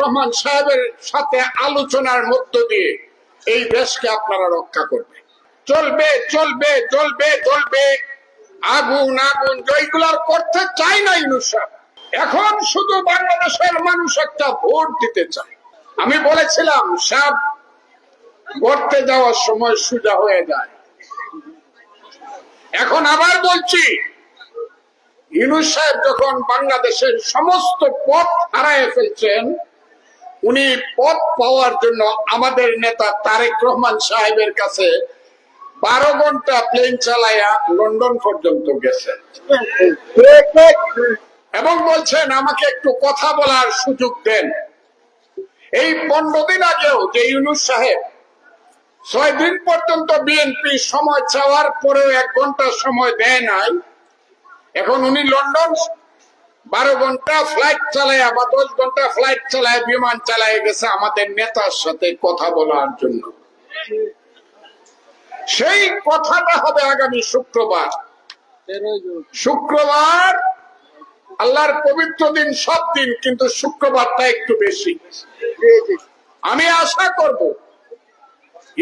রহমান সাহেবের সাথে আলোচনার মধ্য দিয়ে এই দেশকে আপনারা রক্ষা করবে। চলবে চলবে চলবে চলবে আগুন আগুন যেগুলার করতে চাই না ইউনুস সাহেব। এখন শুধু বাংলাদেশের মানুষ একটা ভোট দিতে চায়। আমি বলেছিলাম সাপ গড়তে যাওয়ার সময় সোজা হয়ে যায়। এখন আবার বলছি ইউনুস সাহেব যখন বাংলাদেশের সমস্ত পথ হারায় ফেলছেন উনি পদ পাওয়ার জন্য আমাদের নেতা তারেক রহমান সাহেবের কাছে বারো ঘণ্টা প্লেন চালাইয়া লন্ডন পর্যন্ত গেছেন। এবং বলছেন, আমাকে একটু কথা বলার সুযোগ দেন। এই পনেরো দিন আগেও যে ইউনুস সাহেব ছয় দিন পর্যন্ত বিএনপি সময় চাওয়ার পরেও এক ঘণ্টা সময় দেয় নাই, এখন উনি লন্ডন বারো ঘণ্টা ফ্লাইট চালায় বা দশ ঘণ্টা ফ্লাইট চালায় বিমান চালায় গেছে আমাদের নেতার সাথে কথা বলার জন্য। সেই কথাটা হবে আগামী শুক্রবার। শুক্রবার আল্লাহর পবিত্র দিন সব দিন, কিন্তু শুক্রবারটা একটু বেশি। আমি আশা করব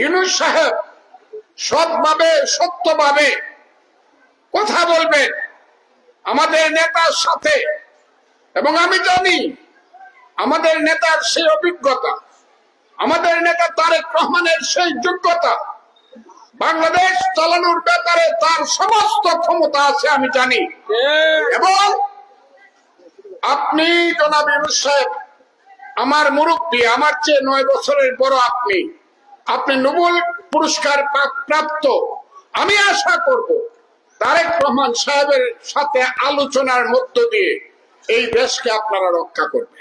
ইউনুস সাহেব সৎভাবে, সত্যভাবে কথা বলবেন। আমাদের নেতার সাথে, এবং আমি জানি আমাদের নেতার সেই অভিজ্ঞতা, আমাদের নেতা তারেক রহমানের সেই যোগ্যতা, বাংলাদেশ চালানোর ব্যাপারে তার সমস্ত ক্ষমতা আছে আমি জানি। এবং আপনি জনাব সাহেব, আমার মুরব্বী, আমার চেয়ে নয় বছরের বড় আপনি আপনি নোবেল পুরস্কার প্রাপ্ত। আমি আশা করব তারেক রহমান সাহেবের সাথে আলোচনার মধ্য দিয়ে এই দেশকে আপনারা রক্ষা করবে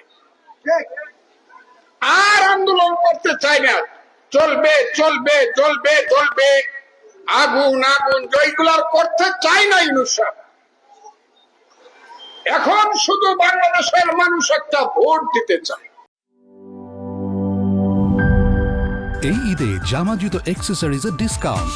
আর আন্দোলন করতে চাই না। চলবে চলবে চলবে চলবে। আগুন আগুন যেগুলার করতে চাই না সাহেব। এখন শুধু বাংলাদেশের মানুষ একটা ভোট দিতে চায়। এই ঈদে জামা জুতো অ্যাক্সেসরিজের ডিসকাউন্ট